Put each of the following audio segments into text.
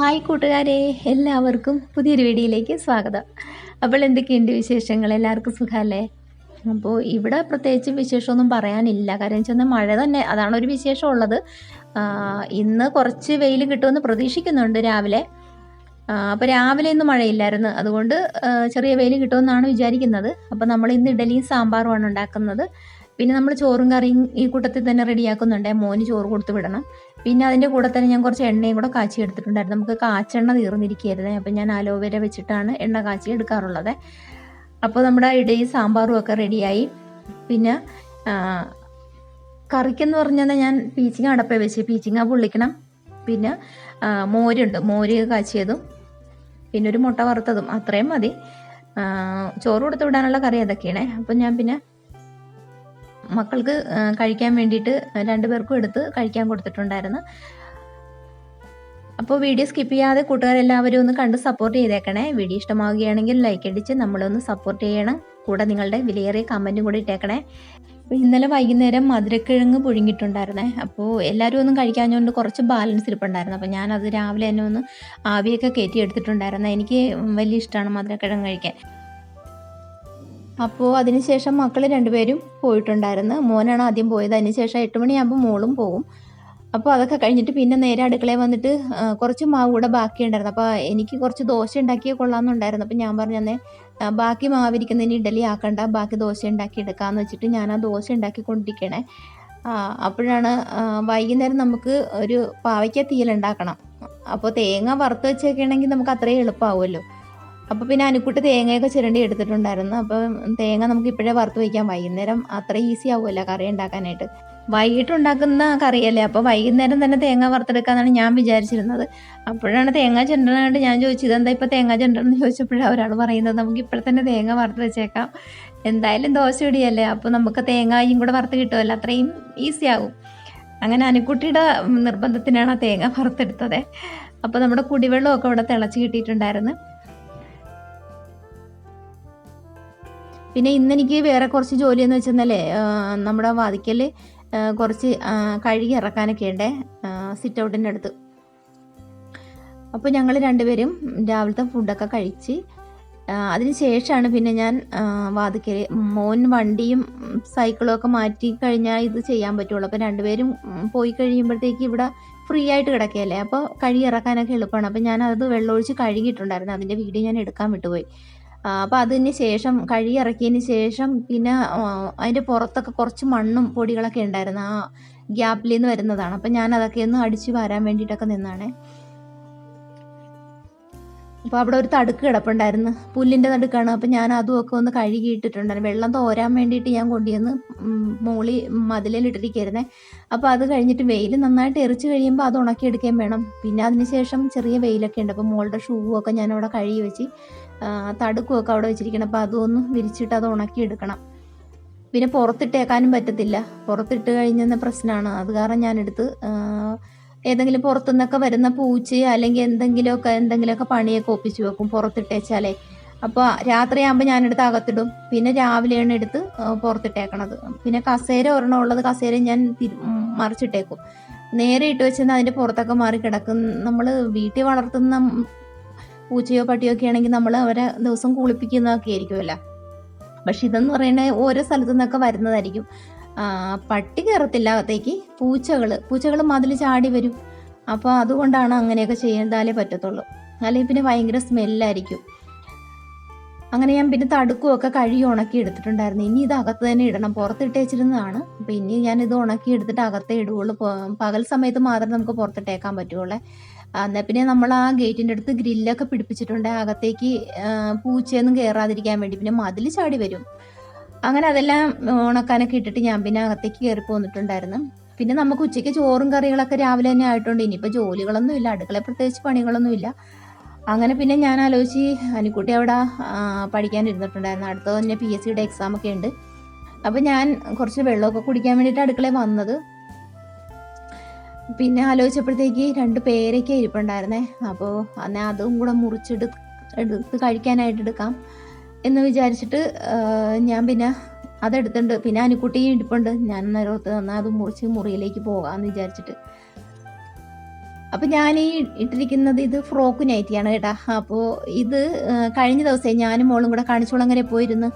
Hi കൂട്ടുകാരെ എല്ലാവർക്കും പുതിയൊരു വീഡിയോയിലേക്ക് സ്വാഗതം. അപ്പോൾ എന്തൊക്കെയുണ്ട് വിശേഷങ്ങൾ? എല്ലാവർക്കും സുഖമല്ലേ? അപ്പോൾ ഇവിടെ പ്രത്യേകിച്ചും വിശേഷമൊന്നും പറയാനില്ല. കാരണം വെച്ചാൽ മഴ തന്നെ അതാണ് ഒരു വിശേഷം ഉള്ളത് ഇന്ന് കുറച്ച് വെയിൽ കിട്ടുമെന്ന് പ്രതീക്ഷിക്കുന്നുണ്ട് രാവിലെ. അപ്പോൾ രാവിലെ ഇന്ന് മഴയില്ലായിരുന്നു. അതുകൊണ്ട് ചെറിയ വെയിൽ കിട്ടുമെന്നാണ് വിചാരിക്കുന്നത്. അപ്പോൾ നമ്മൾ ഇന്ന് ഇഡലിയും സാമ്പാറുമാണ് ഉണ്ടാക്കുന്നത്. പിന്നെ നമ്മൾ ചോറും കറിയും ഈ കൂട്ടത്തിൽ തന്നെ റെഡിയാക്കുന്നുണ്ട്. മോന് ചോറ് കൊടുത്ത് വിടണം. പിന്നെ അതിന്റെ കൂടെ തന്നെ ഞാൻ കുറച്ച് എണ്ണയും കൂടെ കാച്ചി എടുത്തിട്ടുണ്ടായിരുന്നു. നമുക്ക് കാച്ചെണ്ണ തീർന്നിരിക്കരുത് അപ്പം ഞാൻ അലോവേര വെച്ചിട്ടാണ് എണ്ണ കാച്ചി എടുക്കാറുള്ളത്. അപ്പോൾ നമ്മുടെ ഇടയിൽ സാമ്പാറും ഒക്കെ റെഡിയായി. പിന്നെ കറിക്കെന്ന് പറഞ്ഞാൽ ഞാൻ പീച്ചിങ്ങ അടപ്പേ വെച്ച്. പീച്ചിങ്ങ പൊള്ളിക്കണം. പിന്നെ മോരുണ്ട്. മോര് കാച്ചിയതും പിന്നെ ഒരു മുട്ട വറുത്തതും. അത്രയും മതി. ചോറ് കൊടുത്ത് വിടാനുള്ള കറി അതൊക്കെയാണേ അപ്പം ഞാൻ പിന്നെ മക്കൾക്ക് കഴിക്കാൻ വേണ്ടിയിട്ട് രണ്ടുപേർക്കും എടുത്ത് കഴിക്കാൻ കൊടുത്തിട്ടുണ്ടായിരുന്നു. അപ്പോൾ വീഡിയോ സ്കിപ്പ് ചെയ്യാതെ കൂട്ടുകാരെല്ലാവരും ഒന്ന് കണ്ട് സപ്പോർട്ട് ചെയ്തേക്കണേ. വീഡിയോ ഇഷ്ടമാവുകയാണെങ്കിൽ ലൈക്ക് അടിച്ച് നമ്മളൊന്ന് സപ്പോർട്ട് ചെയ്യണം. കൂടെ നിങ്ങളുടെ വിലയേറിയ കമന്റും കൂടി ഇട്ടേക്കണേ. ഇന്നലെ വൈകുന്നേരം മധുരക്കിഴങ്ങ് പുഴുങ്ങിയിട്ടുണ്ടായിരുന്നേ. അപ്പോൾ എല്ലാവരും ഒന്നും കഴിക്കാഞ്ഞുകൊണ്ട് കുറച്ച് ബാലൻസ് ഇരിപ്പുണ്ടായിരുന്നു. അപ്പോൾ ഞാനത് രാവിലെ തന്നെ ഒന്ന് ആവിയൊക്കെ കയറ്റി എടുത്തിട്ടുണ്ടായിരുന്നു. എനിക്ക് വലിയ ഇഷ്ടമാണ് മധുരക്കിഴങ്ങ് കഴിക്കാൻ. അപ്പോൾ അതിനുശേഷം മക്കൾ രണ്ടുപേരും പോയിട്ടുണ്ടായിരുന്നു. മോനാണ് ആദ്യം പോയത്. അതിനുശേഷം എട്ട് മണിയാകുമ്പോൾ മോളും പോകും അപ്പോൾ അതൊക്കെ കഴിഞ്ഞിട്ട് പിന്നെ നേരെ അടുക്കളയിൽ വന്നിട്ട് കുറച്ച് മാവ് കൂടെ ബാക്കിയുണ്ടായിരുന്നു. അപ്പോൾ എനിക്ക് കുറച്ച് ദോശ ഉണ്ടാക്കിയേ കൊള്ളാമെന്നുണ്ടായിരുന്നു. അപ്പോൾ ഞാൻ പറഞ്ഞു തന്നെ ബാക്കി മാവിരിക്കുന്നതിന് ഇഡലി ആക്കണ്ട. ബാക്കി ദോശ ഉണ്ടാക്കി എടുക്കാമെന്ന് വെച്ചിട്ട് ഞാൻ ആ ദോശ ഉണ്ടാക്കി കൊണ്ടിരിക്കണേ അപ്പോഴാണ് വൈകുന്നേരം നമുക്ക് ഒരു പാവയ്ക്ക തീയലുണ്ടാക്കണം അപ്പോൾ തേങ്ങ വറുത്ത് വെച്ചേക്കണമെങ്കിൽ നമുക്ക് അത്രയും എളുപ്പമാവുമല്ലോ. അപ്പോൾ പിന്നെ അനുക്കുട്ട് തേങ്ങയൊക്കെ ചിരണ്ടി എടുത്തിട്ടുണ്ടായിരുന്നു. അപ്പം തേങ്ങ നമുക്ക് ഇപ്പോഴേ വറുത്ത് വയ്ക്കാം. വൈകുന്നേരം അത്ര ഈസി ആവുമല്ലോ കറി ഉണ്ടാക്കാനായിട്ട്. വൈകിട്ട് ഉണ്ടാക്കുന്ന കറിയല്ലേ? അപ്പോൾ വൈകുന്നേരം തന്നെ തേങ്ങ വറുത്തെടുക്കാന്നാണ് ഞാൻ വിചാരിച്ചിരുന്നത്. അപ്പോഴാണ് തേങ്ങ ചെണ്ടനായിട്ട് ഞാൻ ചോദിച്ചത് എന്താ ഇപ്പോൾ തേങ്ങ ചെണ്ടെന്ന് ചോദിച്ചപ്പോഴാണ് ഒരാൾ പറയുന്നത് നമുക്ക് ഇപ്പോൾ തന്നെ തേങ്ങ വറുത്ത് വെച്ചേക്കാം. എന്തായാലും ദോശ ഇടിയല്ലേ? അപ്പോൾ നമുക്ക് തേങ്ങയും കൂടെ വറുത്ത് കിട്ടുമല്ലോ? അത്രയും ഈസി ആകും അങ്ങനെ അനുക്കുട്ടിയുടെ നിർബന്ധത്തിനാണ് ആ തേങ്ങ വറുത്തെടുത്തത്. അപ്പോൾ നമ്മുടെ കുടിവെള്ളമൊക്കെ ഇവിടെ തിളച്ച് കിട്ടിയിട്ടുണ്ടായിരുന്നു. പിന്നെ ഇന്ന് എനിക്ക് വേറെ കുറച്ച് ജോലി എന്ന് വെച്ചെന്നാലേ നമ്മുടെ വാതിക്കൽ കുറച്ച് കഴുകി ഇറക്കാനൊക്കെ ഉണ്ടേ സിറ്റ് ഔട്ടിന്റെ അടുത്ത്. അപ്പോൾ ഞങ്ങൾ രണ്ടുപേരും രാവിലത്തെ ഫുഡൊക്കെ കഴിച്ച് അതിന് ശേഷമാണ് പിന്നെ ഞാൻ വാതിക്കൽ മോൻ വണ്ടിയും സൈക്കിളും ഒക്കെ മാറ്റി കഴിഞ്ഞാൽ ഇത് ചെയ്യാൻ പറ്റുള്ളൂ. അപ്പോൾ രണ്ടുപേരും പോയി കഴിയുമ്പോഴത്തേക്ക് ഇവിടെ ഫ്രീ ആയിട്ട് കിടക്കുകയല്ലേ? അപ്പോൾ കഴുകി ഇറക്കാനൊക്കെ എളുപ്പമാണ് അപ്പോൾ ഞാൻ അത് വെള്ളമൊഴിച്ച് കഴുകിയിട്ടുണ്ടായിരുന്നു. അതിന്റെ വീഡിയോ ഞാൻ എടുക്കാൻ വിട്ടുപോയി. അപ്പോൾ അതിന് ശേഷം കഴുകി ഇറക്കിയതിന് ശേഷം പിന്നെ അതിന്റെ പുറത്തൊക്കെ കുറച്ച് മണ്ണും പൊടികളൊക്കെ ഉണ്ടായിരുന്നു. ആ ഗ്യാപ്പിൽ നിന്ന് വരുന്നതാണ്. അപ്പം ഞാൻ അതൊക്കെ ഒന്ന് അടിച്ച് വാരാൻ വേണ്ടിയിട്ടൊക്കെ നിന്നാണേ. അപ്പോൾ അവിടെ ഒരു തടുക്ക് കിടപ്പുണ്ടായിരുന്നു. പുല്ലിന്റെ തടുക്കാണ്. അപ്പോൾ ഞാൻ അതും ഒക്കെ ഒന്ന് കഴുകിയിട്ടിട്ടുണ്ടായിരുന്നു. വെള്ളം തോരാൻ വേണ്ടിയിട്ട് ഞാൻ കൊണ്ടുവന്ന് മോളി ഇട്ടിരിക്കുന്നത് അപ്പോൾ അത് കഴിഞ്ഞിട്ട് വെയിൽ നന്നായിട്ട് എറിച്ച് കഴിയുമ്പോൾ അത് ഉണക്കിയെടുക്കുകയും വേണം. പിന്നെ അതിന് ശേഷം ചെറിയ വെയിലൊക്കെ ഉണ്ട്. അപ്പോൾ മോളുടെ ഷൂ ഒക്കെ ഞാൻ അവിടെ കഴുകി വെച്ച് തടുക്കുമൊക്കെ അവിടെ വെച്ചിരിക്കണം. അപ്പോൾ അതൊന്ന് വിരിച്ചിട്ട് അത് ഉണക്കിയെടുക്കണം. പിന്നെ പുറത്തിട്ടേക്കാനും പറ്റത്തില്ല. പുറത്തിട്ട് കഴിഞ്ഞെന്ന പ്രശ്നമാണ് അത് കാരണം ഞാനെടുത്ത് ഏതെങ്കിലും പുറത്തുനിന്നൊക്കെ വരുന്ന പൂച്ച അല്ലെങ്കിൽ എന്തെങ്കിലുമൊക്കെ എന്തെങ്കിലുമൊക്കെ പണിയൊക്കെ ഒപ്പിച്ച് വെക്കും പുറത്തിട്ടേച്ചാലേ. അപ്പോൾ രാത്രിയാകുമ്പോൾ ഞാനെടുത്ത് അകത്തിടും. പിന്നെ രാവിലെയാണ് എടുത്ത് പുറത്തിട്ടേക്കണത്. പിന്നെ കസേര ഒരെണ്ണം ഉള്ളത് കസേര ഞാൻ മറിച്ചിട്ടേക്കും. നേരെ ഇട്ട് വെച്ചാൽ അതിന്റെ പുറത്തൊക്കെ മാറി കിടക്കും നമ്മൾ വീട്ടിൽ വളർത്തുന്ന പൂച്ചയോ പട്ടിയോ ഒക്കെ ആണെങ്കിൽ നമ്മൾ അവരെ ദിവസം കുളിപ്പിക്കുന്നതൊക്കെ ആയിരിക്കുമല്ലോ പക്ഷെ ഇതെന്ന് പറയുന്നത് ഓരോ സ്ഥലത്തു നിന്നൊക്കെ വരുന്നതായിരിക്കും. പട്ടി കയറത്തില്ല അകത്തേക്ക്. പൂച്ചകൾ പൂച്ചകൾ മതിൽ ചാടി വരും. അപ്പോൾ അതുകൊണ്ടാണ് അങ്ങനെയൊക്കെ ചെയ്താലേ പറ്റത്തുള്ളൂ. അല്ലെങ്കിൽ പിന്നെ ഭയങ്കര സ്മെല്ലായിരിക്കും. അങ്ങനെ ഞാൻ പിന്നെ തടുക്കുമൊക്കെ കഴുകി ഉണക്കി എടുത്തിട്ടുണ്ടായിരുന്നു. ഇനി ഇത് അകത്ത് തന്നെ ഇടണം. പുറത്തിട്ടേച്ചിരുന്നതാണ് അപ്പം ഇനി ഞാൻ ഇത് ഉണക്കി എടുത്തിട്ട് അകത്തേ ഇടുകയുള്ളൂ പകൽ സമയത്ത് മാത്രമേ നമുക്ക് പുറത്തിട്ടേക്കാൻ പറ്റുള്ളൂ. എന്നാൽ പിന്നെ നമ്മൾ ആ ഗേറ്റിന്റെ അടുത്ത് ഗ്രില്ലൊക്കെ പിടിപ്പിച്ചിട്ടുണ്ട്. അകത്തേക്ക് പൂച്ചയൊന്നും കയറാതിരിക്കാൻ വേണ്ടി പിന്നെ മതിൽ ചാടി വരും. അങ്ങനെ അതെല്ലാം ഉണക്കാനൊക്കെ ഇട്ടിട്ട് ഞാൻ പിന്നെ അകത്തേക്ക് കയറി പോന്നിട്ടുണ്ടായിരുന്നു. പിന്നെ നമുക്ക് ഉച്ചയ്ക്ക് ചോറും കറികളൊക്കെ രാവിലെ തന്നെ ആയിട്ടുണ്ട്. ഇനിയിപ്പോൾ ജോലികളൊന്നും ഇല്ല. അടുക്കള പ്രത്യേകിച്ച് പണികളൊന്നും ഇല്ല. അങ്ങനെ പിന്നെ ഞാൻ ആലോചിച്ച് അനിക്കുട്ടി അവിടെ പഠിക്കാനിരുന്നിട്ടുണ്ടായിരുന്നു അടുത്ത തന്നെ പി എസ് സിയുടെ എക്സാമൊക്കെ ഉണ്ട്. അപ്പോൾ ഞാൻ കുറച്ച് വെള്ളമൊക്കെ കുടിക്കാൻ വേണ്ടിയിട്ട് അടുക്കളയിൽ വന്നത്. പിന്നെ ആലോചിച്ചപ്പോഴത്തേക്ക് രണ്ട് പേരൊക്കെ ഇരിപ്പുണ്ടായിരുന്നേ. അപ്പോൾ എന്നാൽ അതും കൂടെ മുറിച്ചെടു എടുത്ത് കഴിക്കാനായിട്ട് എടുക്കാം എന്ന് വിചാരിച്ചിട്ട് ഞാൻ പിന്നെ അതെടുത്തിട്ടുണ്ട്. പിന്നെ അനുക്കുട്ടി ഇരിപ്പുണ്ട്. ഞാൻ നേരത്ത് എന്നാൽ അത് മുറിച്ച് മുറിയിലേക്ക് പോകാമെന്ന് വിചാരിച്ചിട്ട്. അപ്പോൾ ഞാൻ ഈ ഇട്ടിരിക്കുന്നത് ഇത് ഫ്രോക്ക് നൈറ്റിയാണ് കേട്ടോ. അപ്പോൾ ഇത് കഴിഞ്ഞ ദിവസമേ ഞാനും മോളും കൂടെ കാണിച്ചോളങ്ങനെ പോയിരുന്നു.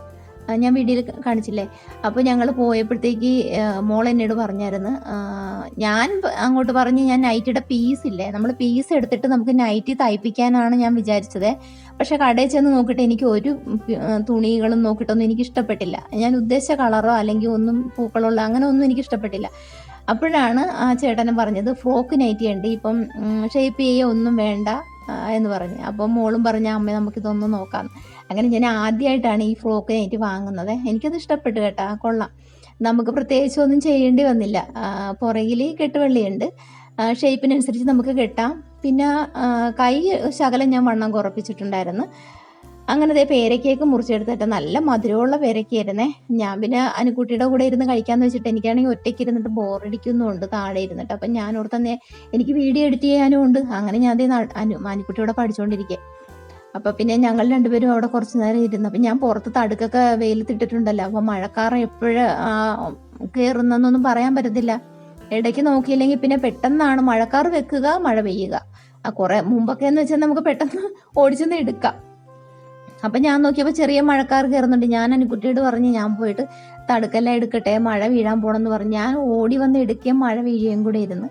ഞാൻ വീഡിയോയിൽ കാണിച്ചില്ലേ? അപ്പോൾ ഞങ്ങൾ പോയപ്പോഴത്തേക്ക് മോൾ എന്നോട് പറഞ്ഞായിരുന്നു ഞാൻ അങ്ങോട്ട് പറഞ്ഞ് ഞാൻ നൈറ്റിയുടെ പീസ് ഇല്ലേ? നമ്മൾ പീസ് എടുത്തിട്ട് നമുക്ക് നൈറ്റി തയ്പ്പിക്കാനാണ് ഞാൻ വിചാരിച്ചത്. പക്ഷേ കടയിൽ ചെന്ന് നോക്കിയിട്ട് എനിക്ക് ഒരു തുണികളും നോക്കിയിട്ടൊന്നും എനിക്ക് ഇഷ്ടപ്പെട്ടില്ല. ഞാൻ ഉദ്ദേശിച്ച കളറോ അല്ലെങ്കിൽ ഒന്നും പൂക്കളുള്ള അങ്ങനെ ഒന്നും എനിക്ക് ഇഷ്ടപ്പെട്ടില്ല. അപ്പോഴാണ് ആ ചേട്ടനും പറഞ്ഞത് ഫ്രോക്ക് നൈറ്റി ഉണ്ട് ഇപ്പം ഷേപ്പ് ചെയ്യുക ഒന്നും വേണ്ട എന്ന് പറഞ്ഞു. അപ്പം മോളും പറഞ്ഞ അമ്മ നമുക്കിതൊന്നും നോക്കാം. അങ്ങനെ ഞാൻ ആദ്യമായിട്ടാണ് ഈ ഫ്രോക്ക് എനിക്ക് വാങ്ങുന്നത്. എനിക്കത് ഇഷ്ടപ്പെട്ടു കേട്ടോ. കൊള്ളാം. നമുക്ക് പ്രത്യേകിച്ച് ഒന്നും ചെയ്യേണ്ടി വന്നില്ല. പുറകിൽ കെട്ടുവള്ളിയുണ്ട്. ഷേപ്പിനനുസരിച്ച് നമുക്ക് കെട്ടാം. പിന്നെ കൈ ശകലം ഞാൻ വണ്ണം കുറപ്പിച്ചിട്ടുണ്ടായിരുന്നു. അങ്ങനത്തെ ദേ പേരക്കേക്ക് മുറിച്ചെടുത്തിട്ട് നല്ല മധുരമുള്ള പേരക്കയായിരുന്നേ ഞാൻ പിന്നെ അനുക്കുട്ടിയുടെ കൂടെ ഇരുന്ന് കഴിക്കാമെന്ന് വെച്ചിട്ട് എനിക്കാണെങ്കിൽ ഒറ്റയ്ക്ക് ഇരുന്നിട്ട് ബോറടിക്കുന്നുണ്ട് താഴെ ഇരുന്നിട്ട്. അപ്പം ഞാൻ ഓർത്തന്നെ എനിക്ക് വീഡിയോ എഡിറ്റ് ചെയ്യാനും ഉണ്ട് അങ്ങനെ ഞാൻ അതേ അനു അനുക്കുട്ടിയോടെ പഠിച്ചുകൊണ്ടിരിക്കുക അപ്പോൾ പിന്നെ ഞങ്ങൾ രണ്ടുപേരും അവിടെ കുറച്ച് നേരം ഇരുന്നു. അപ്പം ഞാൻ പുറത്ത് തടുക്കൊക്കെ വെയിലത്തിട്ടിട്ടുണ്ടല്ലോ. അപ്പോൾ മഴക്കാറ് എപ്പോഴും കയറുന്നൊന്നും പറയാൻ പറ്റത്തില്ല. ഇടയ്ക്ക് നോക്കിയില്ലെങ്കിൽ പിന്നെ പെട്ടെന്നാണ് മഴക്കാറ് വെക്കുക മഴ പെയ്യുക. ആ കുറേ മുമ്പൊക്കെ എന്ന് വെച്ചാൽ നമുക്ക് പെട്ടെന്ന് ഓടിച്ചെന്ന് എടുക്കാം. അപ്പം ഞാൻ നോക്കിയപ്പോൾ ചെറിയ മഴക്കാർ കയറുന്നുണ്ട് ഞാൻ അനുക്കുട്ടിയോട് പറഞ്ഞ് ഞാൻ പോയിട്ട് തടുക്കെല്ലാം എടുക്കട്ടെ മഴ വീഴാൻ പോണെന്ന് പറഞ്ഞ്. ഞാൻ ഓടി വന്ന് എടുക്കുകയും മഴ വീഴുകയും കൂടെ ഇരുന്ന്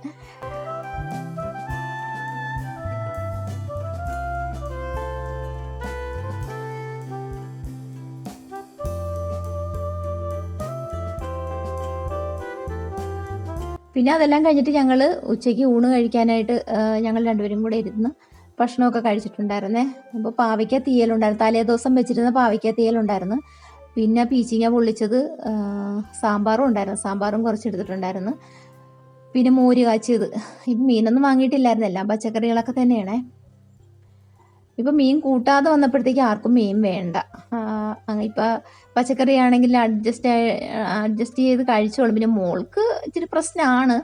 പിന്നെ അതെല്ലാം കഴിഞ്ഞിട്ട് ഞങ്ങൾ ഉച്ചയ്ക്ക് ഊണ് കഴിക്കാനായിട്ട് ഞങ്ങൾ രണ്ടുപേരും കൂടെ ഇരുന്ന് ഭക്ഷണമൊക്കെ കഴിച്ചിട്ടുണ്ടായിരുന്നേ. അപ്പോൾ പാവയ്ക്ക തീയലുണ്ടായിരുന്നു. തലേ ദിവസം വെച്ചിരുന്ന പാവയ്ക്ക തീയലുണ്ടായിരുന്നു. പിന്നെ പീച്ചിങ്ങ പൊള്ളിച്ചത് സാമ്പാറും ഉണ്ടായിരുന്നു. സാമ്പാറും കുറച്ച് എടുത്തിട്ടുണ്ടായിരുന്നു പിന്നെ മോര് കാച്ചിയത് ഇപ്പം മീനൊന്നും വാങ്ങിയിട്ടില്ലായിരുന്നു. എല്ലാം പച്ചക്കറികളൊക്കെ തന്നെയാണേ. ഇപ്പം മീൻ കൂട്ടാതെ വന്നപ്പോഴത്തേക്ക് ആർക്കും മീൻ വേണ്ട. ഇപ്പം പച്ചക്കറി ആണെങ്കിൽ അഡ്ജസ്റ്റ് അഡ്ജസ്റ്റ് ചെയ്ത് കഴിച്ചോളും. പിന്നെ മോൾക്ക് ഇച്ചിരി പ്രശ്നമാണ്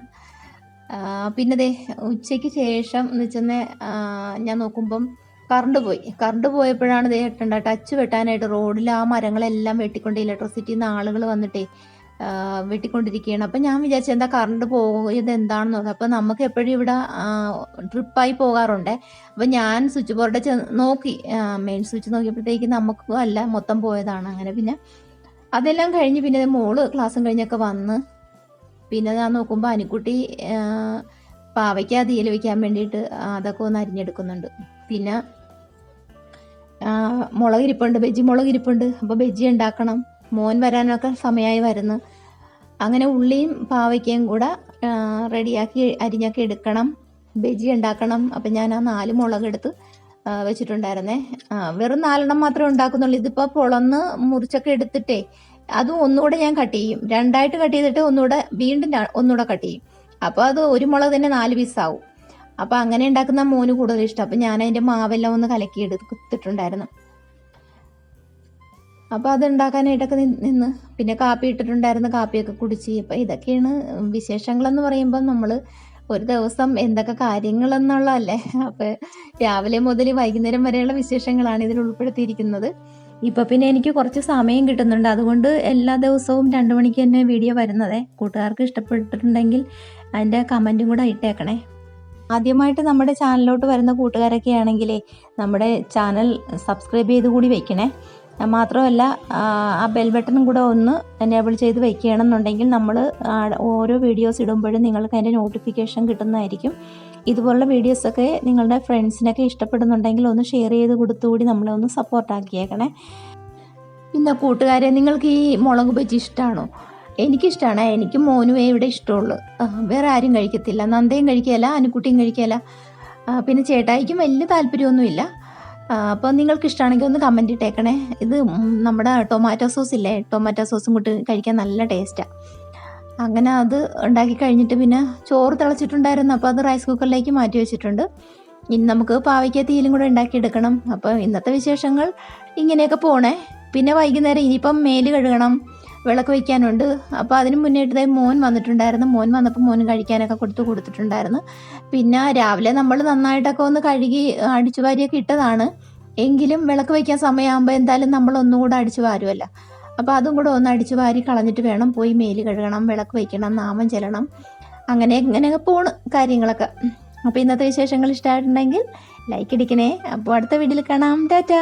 പിന്നെ ദേ ഉച്ചയ്ക്ക് ശേഷം എന്ന് വെച്ചാൽ ഞാൻ നോക്കുമ്പം കറണ്ട് പോയി. കറണ്ട് പോയപ്പോഴാണ് ദേ ഏട്ടണ്ട ടച്ച് വെട്ടാനായിട്ട് റോഡിൽ ആ മരങ്ങളെല്ലാം വെട്ടിക്കൊണ്ട് ഇലക്ട്രിസിറ്റിയിൽ നിന്ന് ആളുകൾ വന്നിട്ടേ വെട്ടിക്കൊണ്ടിരിക്കുകയാണ്. അപ്പം ഞാൻ വിചാരിച്ചു എന്താ കറണ്ട് പോയത് എന്താണെന്ന് നോക്കാം. അപ്പം നമുക്ക് എപ്പോഴും ഇവിടെ ട്രിപ്പായി പോകാറുണ്ട്. അപ്പം ഞാൻ സ്വിച്ച് ബോർഡ് നോക്കി. മെയിൻ സ്വിച്ച് നോക്കിയപ്പോഴത്തേക്ക് നമുക്ക് അല്ല മൊത്തം പോയതാണ് അങ്ങനെ പിന്നെ. അതെല്ലാം കഴിഞ്ഞ് പിന്നെ മോൾ ക്ലാസ്സും കഴിഞ്ഞൊക്കെ വന്ന് പിന്നെ ഞാൻ നോക്കുമ്പോൾ അനിക്കുട്ടി പാവയ്ക്ക തീയൽ വെക്കാൻ വേണ്ടിയിട്ട് അതൊക്കെ ഒന്ന് അരിഞ്ഞെടുക്കുന്നുണ്ട്. പിന്നെ മുളകിരിപ്പുണ്ട് മുളക് ഇരിപ്പുണ്ട് ബജ്ജി മുളക് അപ്പോൾ ബജ്ജി ഉണ്ടാക്കണം. മോൻ വരാനൊക്കെ സമയമായി വരുന്നു. അങ്ങനെ ഉള്ളിയും പാവയ്ക്കയും കൂടെ റെഡിയാക്കി അരിഞ്ഞൊക്കെ എടുക്കണം. ബെജി ഉണ്ടാക്കണം. അപ്പം ഞാൻ ആ നാല് മുളക് എടുത്ത് ആ, വെച്ചിട്ടുണ്ടായിരുന്നേ. വെറും നാലെണ്ണം മാത്രമേ ഉണ്ടാക്കുന്നുള്ളൂ. ഇതിപ്പോൾ പൊളന്ന് മുറിച്ചൊക്കെ എടുത്തിട്ടേ അതും ഒന്നുകൂടെ ഞാൻ കട്ട് ചെയ്യും. രണ്ടായിട്ട് കട്ട് ചെയ്തിട്ട് ഒന്നുകൂടെ വീണ്ടും ഒന്നുകൂടെ കട്ട് ചെയ്യും. അപ്പോൾ അത് ഒരു മുളക് തന്നെ നാല് പീസാവും. അപ്പോൾ അങ്ങനെ ഉണ്ടാക്കുന്ന മോന് കൂടുതൽ ഇഷ്ടം. അപ്പം ഞാൻ അതിന്റെ മാവെല്ലാം ഒന്ന് കലക്കി എടുത്തിട്ടുണ്ടായിരുന്നു അപ്പോൾ അത് ഉണ്ടാക്കാനായിട്ടൊക്കെ നിന്ന്. പിന്നെ കാപ്പി ഇട്ടിട്ടുണ്ടായിരുന്നു കാപ്പിയൊക്കെ കുടിച്ച്. അപ്പോൾ ഇതൊക്കെയാണ് വിശേഷങ്ങളെന്ന് പറയുമ്പോൾ നമ്മൾ ഒരു ദിവസം എന്തൊക്കെ കാര്യങ്ങളെന്നുള്ളതല്ലേ. അപ്പോൾ രാവിലെ മുതൽ വൈകുന്നേരം വരെയുള്ള വിശേഷങ്ങളാണ് ഇതിൽ ഉൾപ്പെടുത്തിയിരിക്കുന്നത്. ഇപ്പം പിന്നെ എനിക്ക് കുറച്ച് സമയം കിട്ടുന്നുണ്ട്. അതുകൊണ്ട് എല്ലാ ദിവസവും രണ്ട് മണിക്ക് തന്നെ വീഡിയോ വരുന്നതേ. കൂട്ടുകാർക്ക് ഇഷ്ടപ്പെട്ടിട്ടുണ്ടെങ്കിൽ അതിന്റെ കമന്റും കൂടെ ഇട്ടേക്കണേ. ആദ്യമായിട്ട് നമ്മുടെ ചാനലിലോട്ട് വരുന്ന കൂട്ടുകാരൊക്കെ ആണെങ്കിലേ നമ്മുടെ ചാനൽ സബ്സ്ക്രൈബ് ചെയ്ത് കൂടി വെക്കണേ. മാത്രമല്ല ആ, ബെൽ ബട്ടണും കൂടെ ഒന്ന് എനേബിൾ ചെയ്ത് വെക്കുകയാണെന്നുണ്ടെങ്കിൽ നമ്മൾ ഓരോ വീഡിയോസ് ഇടുമ്പോഴും നിങ്ങൾക്ക് അതിന്റെ നോട്ടിഫിക്കേഷൻ കിട്ടുന്നതായിരിക്കും. ഇതുപോലുള്ള വീഡിയോസൊക്കെ നിങ്ങളുടെ ഫ്രണ്ട്സിനൊക്കെ ഇഷ്ടപ്പെടുന്നുണ്ടെങ്കിൽ ഒന്ന് ഷെയർ ചെയ്ത് കൊടുത്തുകൂടി നമ്മളെ ഒന്ന് സപ്പോർട്ടാക്കിയേക്കണേ പിന്നെ കൂട്ടുകാരെ നിങ്ങൾക്ക് ഈ മുളക് ബജ്ജി ഇഷ്ടമാണോ എനിക്കിഷ്ടമാണ് എനിക്ക് മോനുവേ ഇവിടെ ഇഷ്ടമുള്ളൂ. വേറെ ആരും കഴിക്കത്തില്ല. നന്ദയും കഴിക്കുകയില്ല അനുക്കുട്ടിയും കഴിക്കുകയില്ല. പിന്നെ ചേട്ടായിക്കും വലിയ താല്പര്യമൊന്നുമില്ല. അപ്പോൾ നിങ്ങൾക്ക് ഇഷ്ടമാണെങ്കിൽ ഒന്ന് കമന്റ് ഇട്ടേക്കണേ. ഇത് നമ്മുടെ ടൊമാറ്റോ സോസ് ഇല്ലേ? ടൊമാറ്റോ സോസും കൂട്ടി കഴിക്കാൻ നല്ല ടേസ്റ്റാണ് അങ്ങനെ അത് ഉണ്ടാക്കി കഴിഞ്ഞിട്ട് പിന്നെ ചോറ് തിളച്ചിട്ടുണ്ടായിരുന്നു. അപ്പോൾ അത് റൈസ് കുക്കറിലേക്ക് മാറ്റി വെച്ചിട്ടുണ്ട്. ഇനി നമുക്ക് പാവയ്ക്ക തീയിലും കൂടെ ഉണ്ടാക്കിയെടുക്കണം. അപ്പോൾ ഇന്നത്തെ വിശേഷങ്ങൾ ഇങ്ങനെയൊക്കെ പോണേ. പിന്നെ വൈകുന്നേരം ഇനിയിപ്പം മേൽ കഴുകണം. വിളക്ക് വയ്ക്കാനുണ്ട്. അപ്പോൾ അതിന് മുന്നേ ദേ മോൻ വന്നിട്ടുണ്ടായിരുന്നു. മോൻ വന്നപ്പോൾ മോൻ കഴിക്കാനൊക്കെ കൊടുത്ത് കൊടുത്തിട്ടുണ്ടായിരുന്നു. പിന്നെ രാവിലെ നമ്മൾ നന്നായിട്ടൊക്കെ ഒന്ന് കഴുകി അടിച്ചു വാരിയൊക്കെ ഇട്ടതാണ്. എങ്കിലും വിളക്ക് വയ്ക്കാൻ സമയമാകുമ്പോൾ എന്തായാലും നമ്മൾ ഒന്നുകൂടെ അടിച്ചു വാരുമല്ലോ അപ്പോൾ അതും കൂടെ ഒന്ന് അടിച്ചു വാരി കളഞ്ഞിട്ട് വേണം പോയി മേൽ കഴുകണം വിളക്ക് വയ്ക്കണം നാമം ചെല്ലണം. അങ്ങനെ ഇങ്ങനെയൊക്കെ പോണ് കാര്യങ്ങളൊക്കെ. അപ്പോൾ ഇന്നത്തെ വിശേഷങ്ങൾ ഇഷ്ടമായിട്ടുണ്ടെങ്കിൽ ലൈക്ക് അടിക്കണേ. അപ്പോൾ അടുത്ത വീഡിയോയിൽ കാണാം. ടാറ്റാ.